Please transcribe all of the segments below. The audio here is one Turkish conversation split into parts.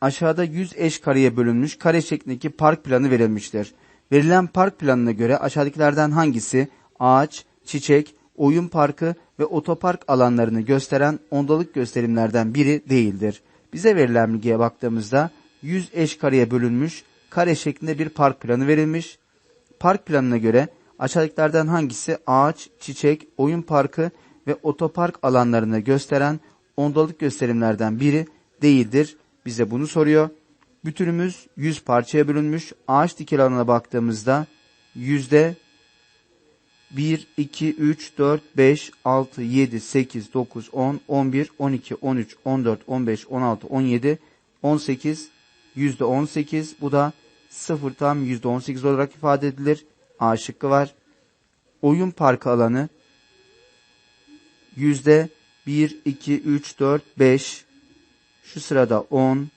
aşağıda 100 eş kareye bölünmüş kare şeklindeki park planı verilmiştir. Verilen park planına göre aşağıdakilerden hangisi ağaç, çiçek, oyun parkı ve otopark alanlarını gösteren ondalık gösterimlerden biri değildir. Bize verilen bilgiye baktığımızda 100 eş kareye bölünmüş kare şeklinde bir park planı verilmiş. Park planına göre aşağıdakilerden hangisi ağaç, çiçek, oyun parkı ve otopark alanlarını gösteren ondalık gösterimlerden biri değildir. Bize bunu soruyor. Bütünümüz 100 parçaya bölünmüş. Ağaç dikili alanına baktığımızda yüzde 1, 2, 3, 4, 5, 6, 7, 8, 9, 10, 11, 12, 13, 14, 15, 16, 17, 18, yüzde 18. Bu da sıfır tam yüzde 18 olarak ifade edilir. A şıkkı var. Oyun parkı alanı yüzde 1, 2, 3, 4, 5. Şu sırada 10,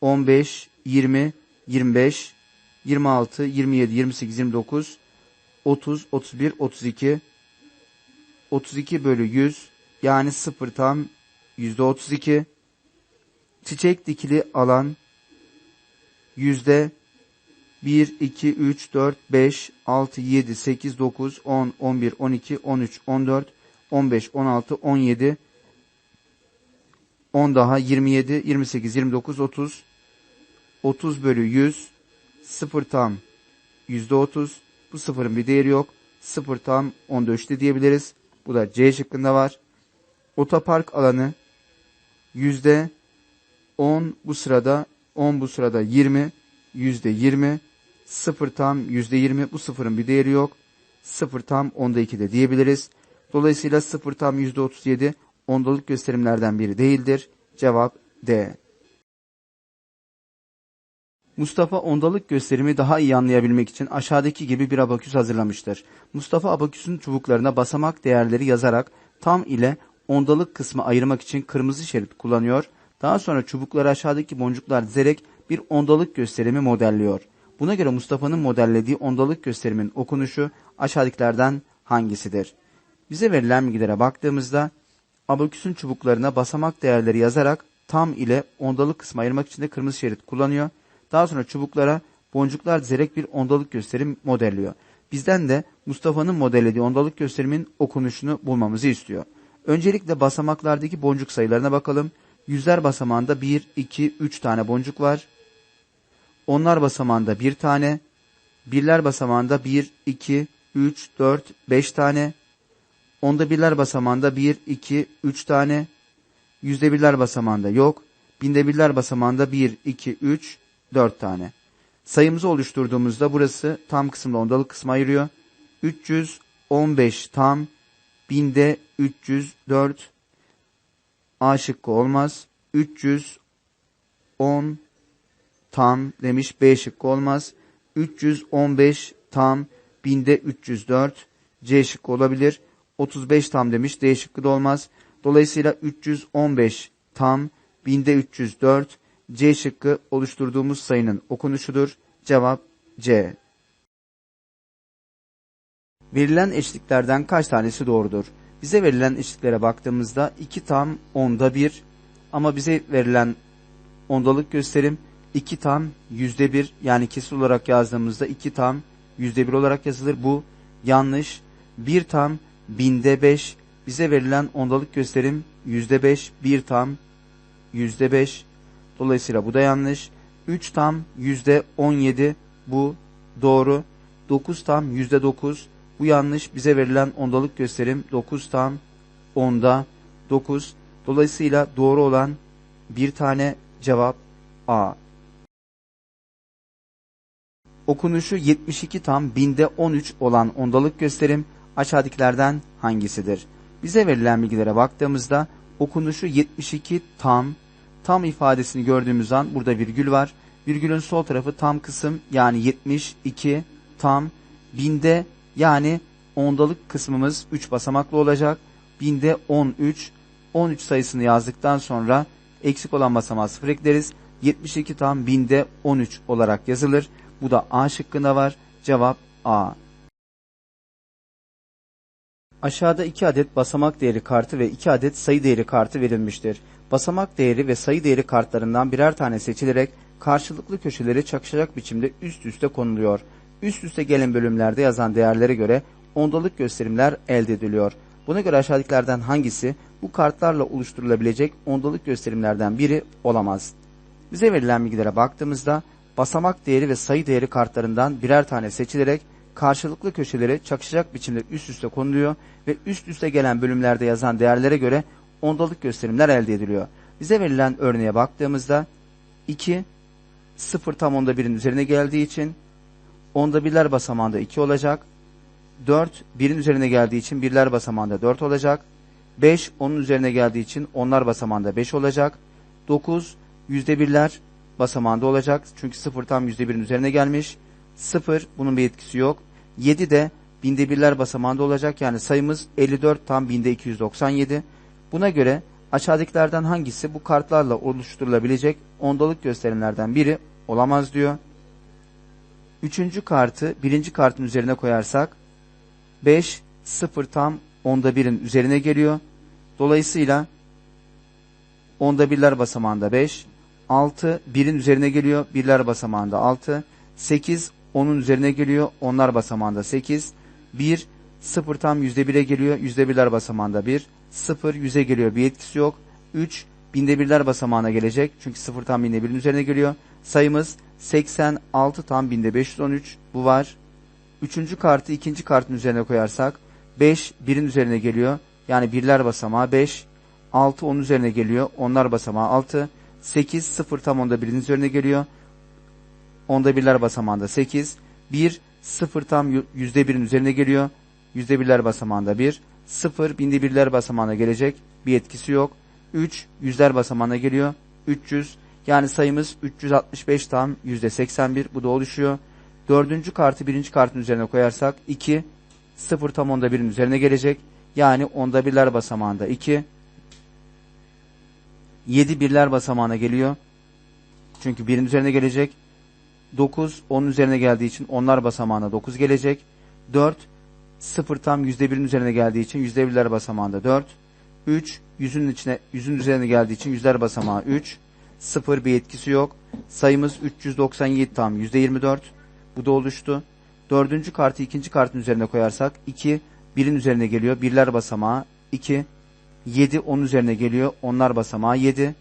15, 20, 25, 26, 27, 28, 29, 30, 31, 32, 32 bölü 100 yani 0 tam yüzde 32. Çiçek dikili alan yüzde 1, 2, 3, 4, 5, 6, 7, 8, 9, 10, 11, 12, 13, 14, 15, 16, 17, 10 daha 27, 28, 29, 30, 30 bölü 100, 0 tam yüzde 30. Bu sıfırın bir değeri yok. 0 tam 14'te diyebiliriz. Bu da C şıkkında var. Otopark alanı yüzde 10 bu sırada 10 bu sırada 20 yüzde 20 0 tam yüzde 20 bu sıfırın bir değeri yok. 0 tam onda 2 de diyebiliriz. Dolayısıyla 0 tam yüzde 37 ondalık gösterimlerden biri değildir. Cevap D. Mustafa ondalık gösterimi daha iyi anlayabilmek için aşağıdaki gibi bir abaküs hazırlamıştır. Mustafa abaküsün çubuklarına basamak değerleri yazarak tam ile ondalık kısmı ayırmak için kırmızı şerit kullanıyor. Daha sonra çubukları aşağıdaki boncuklar dizerek bir ondalık gösterimi modelliyor. Buna göre Mustafa'nın modellediği ondalık gösterimin okunuşu aşağıdakilerden hangisidir? Bize verilen bilgilere baktığımızda abaküsün çubuklarına basamak değerleri yazarak tam ile ondalık kısmı ayırmak için de kırmızı şerit kullanıyor. Daha sonra çubuklara boncuklar dizerek bir ondalık gösterim modelliyor. Bizden de Mustafa'nın modellediği ondalık gösterimin okunuşunu bulmamızı istiyor. Öncelikle basamaklardaki boncuk sayılarına bakalım. Yüzler basamağında 1, 2, 3 tane boncuk var. Onlar basamağında 1 tane. Birler basamağında 1, 2, 3, 4, 5 tane. Onda birler basamağında 1, 2, 3 tane. Yüzde birler basamağında yok. Binde birler basamağında 1, 2, 3, 4 tane. Sayımızı oluşturduğumuzda burası tam kısımda ondalık kısmı ayırıyor. 315 tam, binde 304, A şıkkı olmaz. 310 tam demiş B şıkkı olmaz. 315 tam, binde 304, C şıkkı olabilir. 35 tam demiş D şıkkı da olmaz. Dolayısıyla 315 tam, binde 304, C şıkkı oluşturduğumuz sayının okunuşudur. Cevap C. Verilen eşliklerden kaç tanesi doğrudur? Bize verilen eşliklere baktığımızda 2 tam onda 1 ama bize verilen ondalık gösterim 2 tam yüzde 1 yani kesin olarak yazdığımızda 2 tam yüzde 1 olarak yazılır. Bu yanlış. 1 tam binde 5 bize verilen ondalık gösterim yüzde 5 1 tam yüzde 5 Dolayısıyla bu da yanlış. 3 tam yüzde 17 bu doğru. 9 tam yüzde 9 bu yanlış. Bize verilen ondalık gösterim 9 tam onda 9. Dolayısıyla doğru olan bir tane cevap A. Okunuşu 72 tam binde 13 olan ondalık gösterim aşağıdakilerden hangisidir? Bize verilen bilgilere baktığımızda okunuşu 72 tam tam ifadesini gördüğümüz an burada virgül var. Virgülün sol tarafı tam kısım yani 72 tam binde yani ondalık kısmımız 3 basamaklı olacak. Binde 13 13 sayısını yazdıktan sonra eksik olan basamağı sıfır ekleriz. 72 tam binde 13 olarak yazılır. Bu da A şıkkında var. Cevap A. Aşağıda 2 adet basamak değeri kartı ve 2 adet sayı değeri kartı verilmiştir. Basamak değeri ve sayı değeri kartlarından birer tane seçilerek karşılıklı köşeleri çakışacak biçimde üst üste konuluyor. Üst üste gelen bölümlerde yazan değerlere göre ondalık gösterimler elde ediliyor. Buna göre aşağıdakilerden hangisi bu kartlarla oluşturulabilecek ondalık gösterimlerden biri olamaz? Bize verilen bilgilere baktığımızda basamak değeri ve sayı değeri kartlarından birer tane seçilerek karşılıklı köşeleri çakışacak biçimde üst üste konuluyor ve üst üste gelen bölümlerde yazan değerlere göre ondalık gösterimler elde ediliyor. Bize verilen örneğe baktığımızda 2 0 tam onda birin üzerine geldiği için onda birler basamağında 2 olacak. 4 birin üzerine geldiği için birler basamağında 4 olacak. 5 onun üzerine geldiği için onlar basamağında 5 olacak. 9 yüzde birler basamağında olacak. Çünkü 0 tam yüzde birin üzerine gelmiş. 0 bunun bir etkisi yok. 7 de binde birler basamağında olacak. Yani sayımız 54 tam binde 297. Buna göre aşağıdakilerden hangisi bu kartlarla oluşturulabilecek ondalık gösterimlerden biri olamaz diyor. Üçüncü kartı birinci kartın üzerine koyarsak 5 0 tam onda birin üzerine geliyor. Dolayısıyla onda birler basamağında 5, 6 birin üzerine geliyor, birler basamağında 6, 8 onun üzerine geliyor, onlar basamağında 8, 1 0 tam yüzde bire geliyor, yüzde birler basamağında 1, 0 yüze geliyor, bir etkisi yok, 3 binde birler basamağına gelecek çünkü 0 tam binde birin üzerine geliyor. Sayımız 86 tam binde 513 bu var. Üçüncü kartı ikinci kartın üzerine koyarsak 5 birin üzerine geliyor. Yani birler basamağı 5. 6 onun üzerine geliyor. Onlar basamağı 6. 8 0 tam onda birin üzerine geliyor. Onda birler basamağında 8. 1 0 tam yu- yüzde birin üzerine geliyor. Yüzde birler basamağında 1. 0 binde birler basamağına gelecek. Bir etkisi yok. 3 yüzler basamağına geliyor. 300 yani sayımız 365 tam yüzde 81 bu da oluşuyor. Dördüncü kartı birinci kartın üzerine koyarsak 2 0 tam onda birin üzerine gelecek. Yani onda birler basamağında 2. 7 birler basamağına geliyor. Çünkü birin üzerine gelecek. 9 onun üzerine geldiği için onlar basamağına 9 gelecek. 4 0 tam yüzde birin üzerine geldiği için yüzde birler basamağında 4. 3 yüzün içine yüzün üzerine geldiği için yüzler basamağı 3. 0 bir etkisi yok. Sayımız 397 tam yüzde 24. Bu da oluştu. Dördüncü kartı ikinci kartın üzerine koyarsak 2 birin üzerine geliyor. Birler basamağı 2. 7 onun üzerine geliyor. Onlar basamağı 7.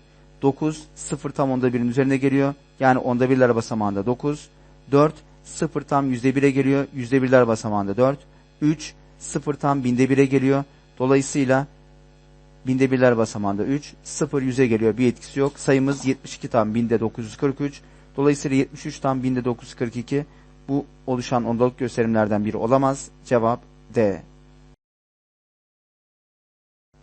9 0 tam onda birin üzerine geliyor. Yani onda birler basamağında 9. 4 0 tam yüzde bire geliyor. Yüzde birler basamağında 4. 3 0 tam binde bire geliyor. Dolayısıyla binde birler basamağında 3. 0 yüze geliyor. Bir etkisi yok. Sayımız 72 tam binde 943. Dolayısıyla 73 tam binde 942. Bu oluşan ondalık gösterimlerden biri olamaz. Cevap D.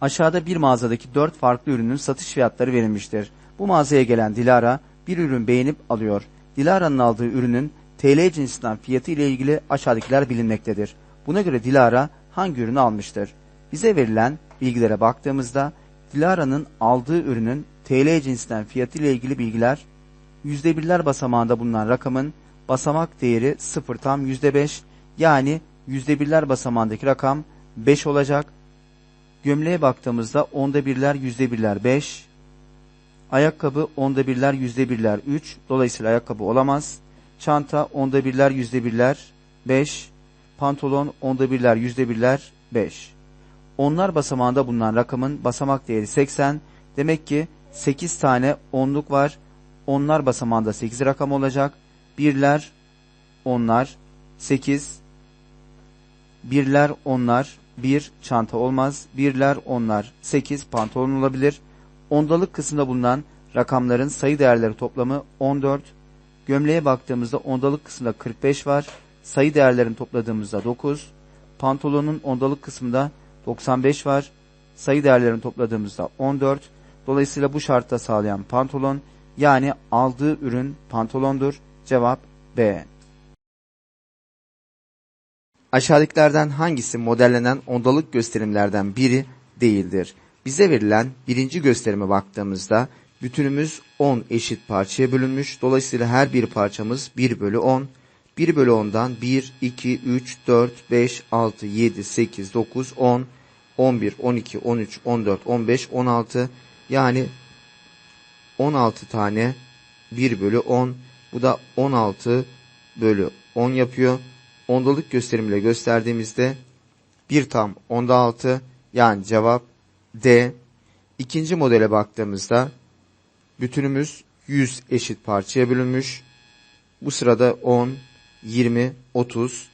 Aşağıda bir mağazadaki dört farklı ürünün satış fiyatları verilmiştir. Bu mağazaya gelen Dilara bir ürün beğenip alıyor. Dilara'nın aldığı ürünün TL cinsinden fiyatı ile ilgili aşağıdakiler bilinmektedir. Buna göre Dilara hangi ürünü almıştır? Bize verilen bilgilere baktığımızda Dilara'nın aldığı ürünün TL cinsinden fiyatı ile ilgili bilgiler yüzde birler basamağında bulunan rakamın basamak değeri 0 tam yüzde beş yani yüzde birler basamağındaki rakam 5 olacak. Gömleğe baktığımızda onda birler yüzde birler 5. Ayakkabı onda birler yüzde birler 3. Dolayısıyla ayakkabı olamaz. Çanta onda birler yüzde birler 5. Pantolon onda birler yüzde birler 5. Onlar basamağında bulunan rakamın basamak değeri 80. Demek ki 8 tane onluk var. Onlar basamağında 8 rakam olacak. Birler, onlar, 8, birler, onlar, bir çanta olmaz. Birler, onlar, 8 pantolon olabilir. Ondalık kısmında bulunan rakamların sayı değerleri toplamı 14. Gömleğe baktığımızda ondalık kısmında 45 var. Sayı değerlerini topladığımızda 9. Pantolonun ondalık kısmında 95 var. Sayı değerlerini topladığımızda 14. Dolayısıyla bu şartta sağlayan pantolon yani aldığı ürün pantolondur. Cevap B. Aşağıdakilerden hangisi modellenen ondalık gösterimlerden biri değildir? Bize verilen birinci gösterime baktığımızda bütünümüz 10 eşit parçaya bölünmüş. Dolayısıyla her bir parçamız 1 bölü 10. 1 bölü 10'dan 1, 2, 3, 4, 5, 6, 7, 8, 9, 10, 11, 12, 13, 14, 15, 16 yani 16 tane 1 bölü 10. Bu da 16 bölü 10 yapıyor. Ondalık gösterimiyle gösterdiğimizde 1 tam onda 6 yani cevap D. İkinci modele baktığımızda bütünümüz 100 eşit parçaya bölünmüş. Bu sırada 10, 20, 30,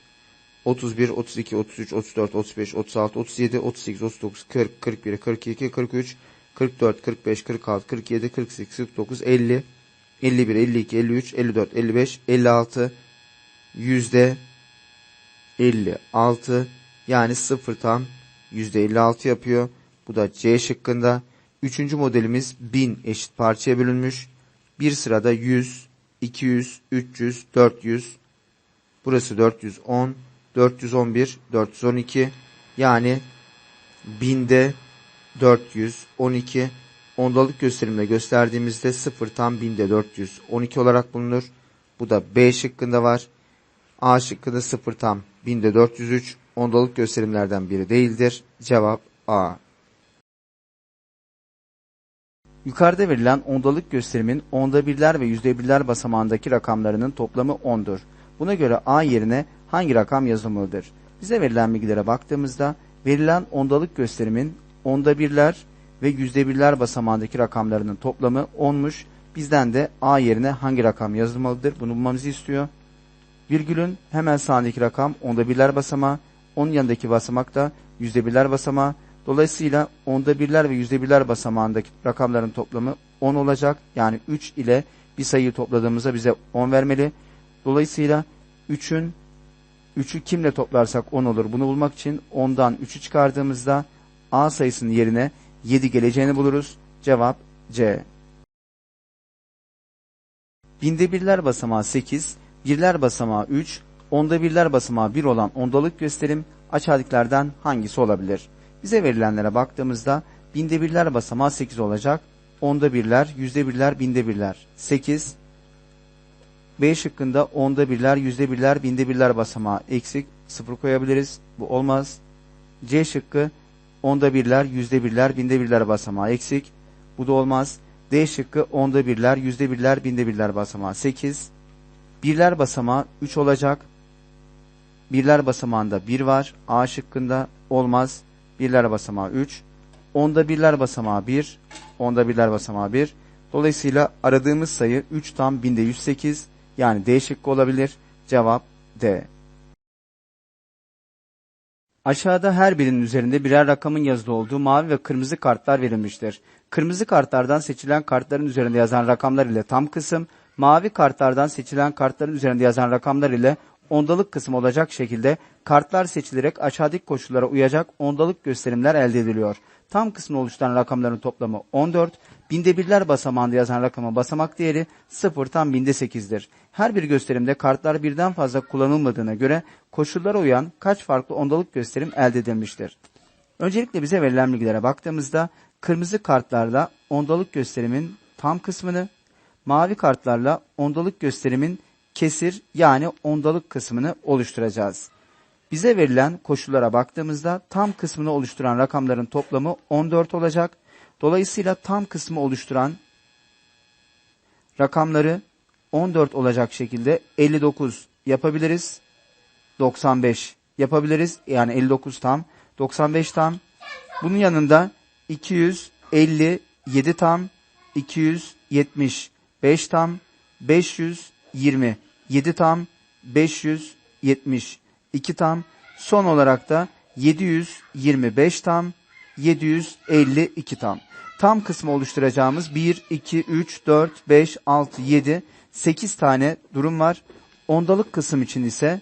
31, 32, 33, 34, 35, 36, 37, 38, 39, 40, 41, 42, 43, 44, 45, 46, 47, 48, 49, 50, 51, 52, 53, 54, 55, 56, yüzde 56 yani sıfır tam yüzde 56 yapıyor. Bu da C şıkkında. Üçüncü modelimiz 1000 eşit parçaya bölünmüş. Bir sırada 100, 200, 300, 400. Burası 410, 411, 412. Yani binde 412. Ondalık gösterimle gösterdiğimizde 0 tam binde 412 olarak bulunur. Bu da B şıkkında var. A şıkkında 0 tam binde 403. Ondalık gösterimlerden biri değildir. Cevap A. Yukarıda verilen ondalık gösterimin onda birler ve yüzde birler basamağındaki rakamlarının toplamı 10'dur. Buna göre A yerine hangi rakam yazılmalıdır? Bize verilen bilgilere baktığımızda verilen ondalık gösterimin onda birler ve yüzde birler basamağındaki rakamlarının toplamı 10'muş. Bizden de A yerine hangi rakam yazılmalıdır? Bunu bulmamızı istiyor. Virgülün hemen sağındaki rakam onda birler basamağı, onun yanındaki basamak da yüzde birler basamağı. Dolayısıyla onda birler ve yüzde birler basamağındaki rakamların toplamı 10 olacak. Yani 3 ile bir sayıyı topladığımızda bize 10 vermeli. Dolayısıyla 3'ün 3'ü kimle toplarsak 10 olur. Bunu bulmak için 10'dan 3'ü çıkardığımızda A sayısının yerine 7 geleceğini buluruz. Cevap C. Binde birler basamağı 8, birler basamağı 3, onda birler basamağı 1 olan ondalık gösterim aşağıdakilerden hangisi olabilir? Bize verilenlere baktığımızda binde birler basamağı 8 olacak. Onda birler, yüzde birler, binde birler 8. B şıkkında onda birler, yüzde birler, binde birler basamağı eksik 0 koyabiliriz. Bu olmaz. C şıkkı onda birler, yüzde birler, binde birler basamağı eksik. Bu da olmaz. D şıkkı onda birler, yüzde birler, binde birler basamağı 8. Birler basamağı 3 olacak. Birler basamağında 1 var. A şıkkında olmaz. Birler basamağı 3. Onda birler basamağı 1. Onda birler basamağı 1. Dolayısıyla aradığımız sayı 3 tam binde 108. Yani D şıkkı olabilir. Cevap D. Aşağıda her birinin üzerinde birer rakamın yazılı olduğu mavi ve kırmızı kartlar verilmiştir. Kırmızı kartlardan seçilen kartların üzerinde yazan rakamlar ile tam kısım, mavi kartlardan seçilen kartların üzerinde yazan rakamlar ile ondalık kısım olacak şekilde kartlar seçilerek aşağıdaki koşullara uyacak ondalık gösterimler elde ediliyor. Tam kısmını oluşturan rakamların toplamı 14, binde birler basamağında yazan rakamın basamak değeri 0 tam binde 8'dir. Her bir gösterimde kartlar birden fazla kullanılmadığına göre koşullara uyan kaç farklı ondalık gösterim elde edilmiştir? Öncelikle bize verilen bilgilere baktığımızda kırmızı kartlarla ondalık gösterimin tam kısmını, mavi kartlarla ondalık gösterimin kesir yani ondalık kısmını oluşturacağız. Bize verilen koşullara baktığımızda tam kısmını oluşturan rakamların toplamı 14 olacak. Dolayısıyla tam kısmı oluşturan rakamları 14 olacak şekilde 59 yapabiliriz. 95 yapabiliriz. Yani 59 tam, 95 tam. Bunun yanında 257 tam, 275 tam, 520 7 tam, 570 2 tam, son olarak da 725 tam, 752 tam. Tam kısmı oluşturacağımız 1, 2, 3, 4, 5, 6, 7, 8 tane durum var. Ondalık kısım için ise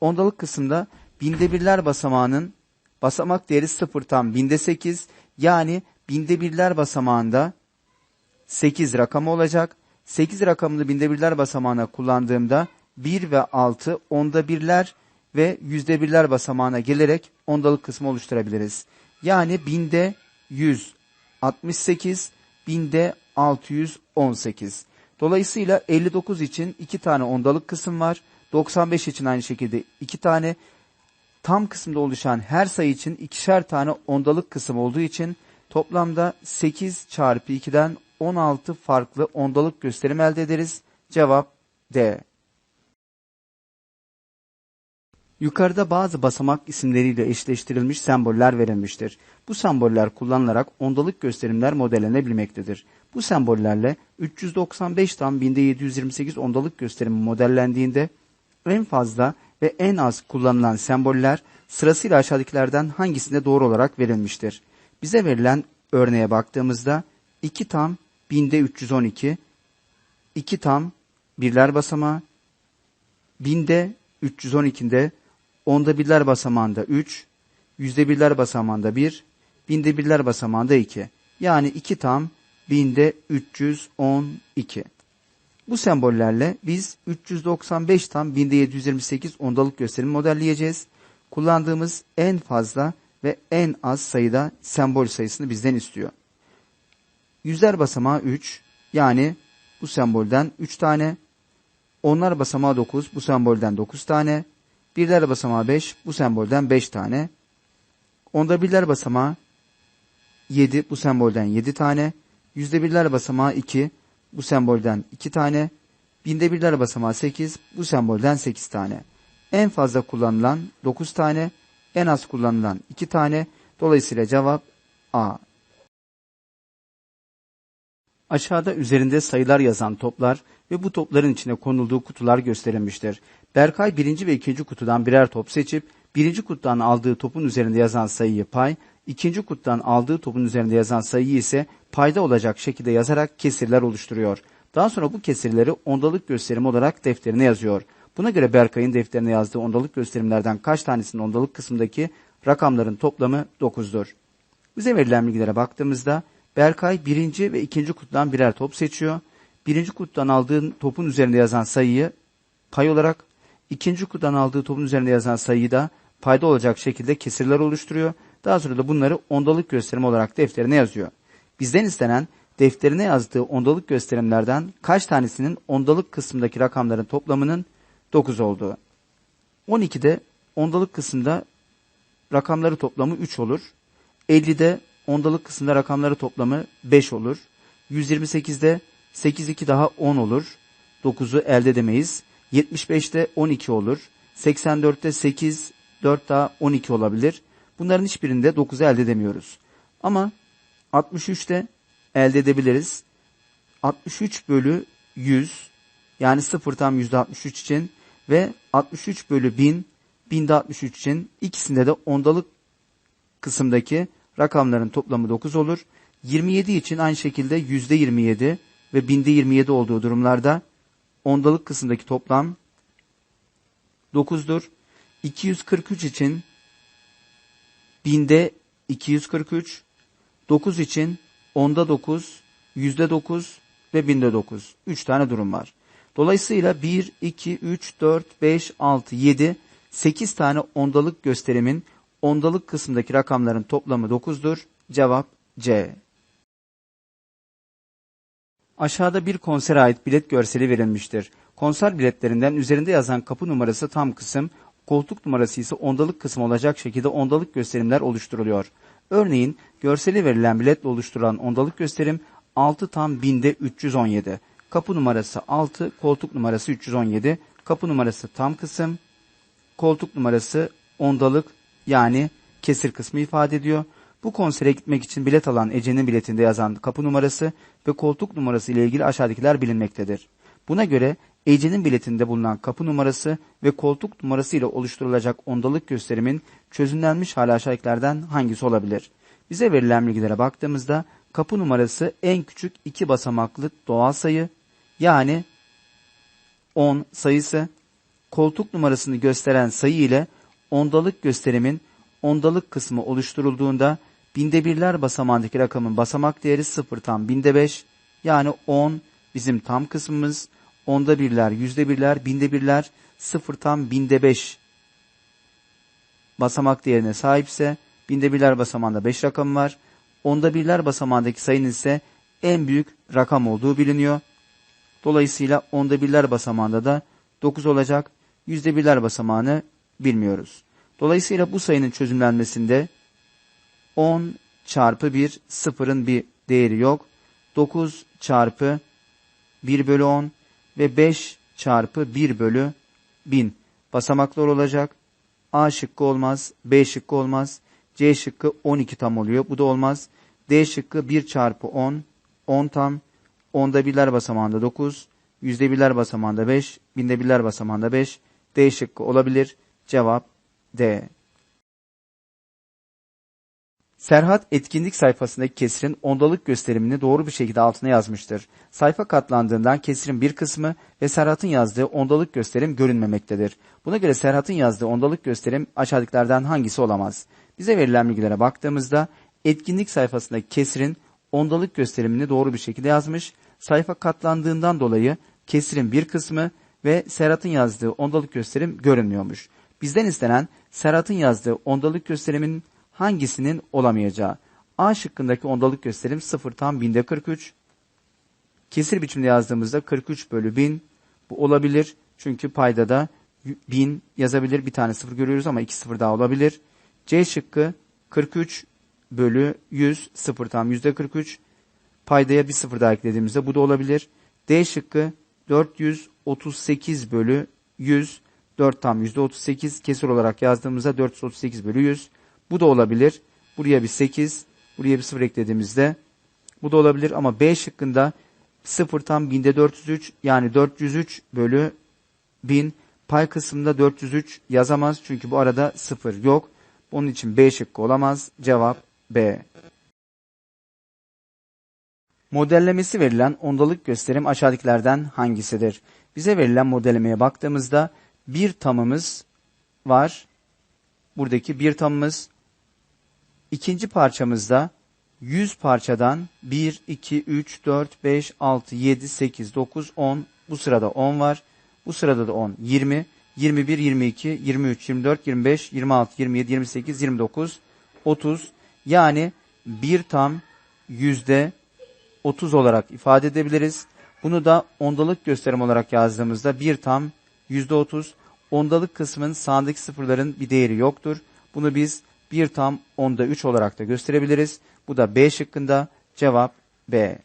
ondalık kısımda binde birler basamağının basamak değeri 0 tam binde 8 yani binde birler basamağında 8 rakamı olacak. 8 rakamını binde birler basamağına kullandığımda 1 ve 6 onda birler ve yüzde birler basamağına gelerek ondalık kısmı oluşturabiliriz. Yani binde 168, binde 618. Dolayısıyla 59 için 2 tane ondalık kısım var. 95 için aynı şekilde 2 tane. Tam kısımda oluşan her sayı için ikişer tane ondalık kısım olduğu için toplamda 8 çarpı 2'den 16 farklı ondalık gösterim elde ederiz. Cevap D. Yukarıda bazı basamak isimleriyle eşleştirilmiş semboller verilmiştir. Bu semboller kullanılarak ondalık gösterimler modellenebilmektedir. Bu sembollerle 395 tam binde 728 ondalık gösterimi modellendiğinde en fazla ve en az kullanılan semboller sırasıyla aşağıdakilerden hangisinde doğru olarak verilmiştir? Bize verilen örneğe baktığımızda 2 tam binde 312, 2 tam birler basamağı, binde 312'de onda birler basamağında 3, yüzde birler basamağında 1, binde birler basamağında 2. Yani 2 tam binde 312. Bu sembollerle biz 395 tam binde 728 ondalık gösterimi modelleyeceğiz. Kullandığımız en fazla ve en az sayıda sembol sayısını bizden istiyor. Yüzler basamağı 3 yani bu sembolden 3 tane. Onlar basamağı 9 bu sembolden 9 tane. Birler basamağı 5 bu sembolden 5 tane. Onda birler basamağı 7 bu sembolden 7 tane. Yüzde birler basamağı 2 bu sembolden 2 tane. Binde birler basamağı 8 bu sembolden 8 tane. En fazla kullanılan 9 tane. En az kullanılan 2 tane. Dolayısıyla cevap A. Aşağıda üzerinde sayılar yazan toplar ve bu topların içine konulduğu kutular gösterilmiştir. Berkay birinci ve ikinci kutudan birer top seçip birinci kutudan aldığı topun üzerinde yazan sayıyı pay, ikinci kutudan aldığı topun üzerinde yazan sayıyı ise payda olacak şekilde yazarak kesirler oluşturuyor. Daha sonra bu kesirleri ondalık gösterimi olarak defterine yazıyor. Buna göre Berkay'ın defterine yazdığı ondalık gösterimlerden kaç tanesinin ondalık kısmındaki rakamların toplamı 9'dur. Bize verilen bilgilere baktığımızda Berkay birinci ve ikinci kutudan birer top seçiyor. Birinci kutudan aldığı topun üzerinde yazan sayıyı pay olarak, ikinci kutudan aldığı topun üzerinde yazan sayıyı da payda olacak şekilde kesirler oluşturuyor. Daha sonra da bunları ondalık gösterim olarak defterine yazıyor. Bizden istenen defterine yazdığı ondalık gösterimlerden kaç tanesinin ondalık kısmındaki rakamların toplamının 9 olduğu. 12'de ondalık kısımda rakamları toplamı 3 olur. 50'de ondalık kısımda rakamları toplamı 5 olur. 128'de 8 2 daha 10 olur. 9'u elde edemeyiz. 75'te 12 olur. 84'te 8 4 daha 12 olabilir. Bunların hiçbirinde 9'u elde edemiyoruz. Ama 63'te elde edebiliriz. 63 bölü 100 yani 0 tam %63 için ve 63 bölü 1000 1000'de 63 için ikisinde de ondalık kısımdaki rakamların toplamı 9 olur. 27 için aynı şekilde %27 ve binde 27 olduğu durumlarda ondalık kısımdaki toplam 9'dur. 243 için binde 243, 9 için onda 9, yüzde 9 ve binde 9. 3 tane durum var. Dolayısıyla 1, 2, 3, 4, 5, 6, 7, 8 tane ondalık gösterimin ondalık kısımdaki rakamların toplamı 9'dur. Cevap C. Aşağıda bir konsere ait bilet görseli verilmiştir. Konser biletlerinden üzerinde yazan kapı numarası tam kısım, koltuk numarası ise ondalık kısım olacak şekilde ondalık gösterimler oluşturuluyor. Örneğin görseli verilen biletle oluşturulan ondalık gösterim 6 tam binde 317. Kapı numarası 6, koltuk numarası 317, kapı numarası tam kısım, koltuk numarası ondalık yani kesir kısmı ifade ediyor. Bu konsere gitmek için bilet alan Ece'nin biletinde yazan kapı numarası ve koltuk numarası ile ilgili aşağıdakiler bilinmektedir. Buna göre Ece'nin biletinde bulunan kapı numarası ve koltuk numarası ile oluşturulacak ondalık gösterimin çözümlenmiş hali aşağıdakilerden hangisi olabilir? Bize verilen bilgilere baktığımızda kapı numarası en küçük iki basamaklı doğal sayı yani 10 sayısı koltuk numarasını gösteren sayı ile ondalık gösterimin ondalık kısmı oluşturulduğunda binde birler basamağındaki rakamın basamak değeri 0 tam binde 5 yani 10 bizim tam kısmımız onda birler yüzde birler binde birler 0 tam binde 5 basamak değerine sahipse binde birler basamağında 5 rakam var. Onda birler basamağındaki sayının ise en büyük rakam olduğu biliniyor. Dolayısıyla onda birler basamağında da 9 olacak. Yüzde birler basamağını bilmiyoruz. Dolayısıyla bu sayının çözümlenmesinde 10 çarpı 1 sıfırın bir değeri yok. 9 çarpı 1 bölü 10 ve 5 çarpı 1 bölü 1000 basamaklar olacak. A şıkkı olmaz, B şıkkı olmaz, C şıkkı 12 tam oluyor. Bu da olmaz. D şıkkı 1 çarpı 10, 10 tam, onda birler basamağında 9, yüzde birler basamağında 5, binde birler basamağında 5. D şıkkı olabilir. Cevap D. Serhat etkinlik sayfasındaki kesirin ondalık gösterimini doğru bir şekilde altına yazmıştır. Sayfa katlandığından kesirin bir kısmı ve Serhat'ın yazdığı ondalık gösterim görünmemektedir. Buna göre Serhat'ın yazdığı ondalık gösterim aşağıdakilerden hangisi olamaz? Bize verilen bilgilere baktığımızda etkinlik sayfasındaki kesirin ondalık gösterimini doğru bir şekilde yazmış. Sayfa katlandığından dolayı kesirin bir kısmı ve Serhat'ın yazdığı ondalık gösterim görünmüyormuş. Bizden istenen Serhat'ın yazdığı ondalık gösterimin hangisinin olamayacağı. A şıkkındaki ondalık gösterim 0 tam binde 43. Kesir biçimde yazdığımızda 43 bölü 1000 bu olabilir. Çünkü payda da 1000 yazabilir. Bir tane sıfır görüyoruz ama iki sıfır daha olabilir. C şıkkı 43 bölü 100 0 tam yüzde 43. Paydaya bir sıfır daha eklediğimizde bu da olabilir. D şıkkı 438 bölü 100 4 tam yüzde 38 kesir olarak yazdığımızda 438 bölü 100 bu da olabilir. Buraya bir 8, buraya bir 0 eklediğimizde bu da olabilir ama B şıkkında 0 tam binde 403 yani 403 bölü 1000 pay kısmında 403 yazamaz çünkü bu arada 0 yok. Onun için B şıkkı olamaz. Cevap B. Modellemesi verilen ondalık gösterim aşağıdakilerden hangisidir? Bize verilen modellemeye baktığımızda bir tamımız var. Buradaki bir tamımız İkinci parçamızda 100 parçadan 1, 2, 3, 4, 5, 6, 7, 8, 9, 10 bu sırada 10 var. Bu sırada da 10, 20, 21, 22, 23, 24, 25, 26, 27, 28, 29, 30 yani bir tam yüzde 30 olarak ifade edebiliriz. Bunu da ondalık gösterim olarak yazdığımızda bir tam 30 ondalık kısmın sağındaki sıfırların bir değeri yoktur. Bunu biz 1 tam onda 3 olarak da gösterebiliriz. Bu da B şıkkında cevap B.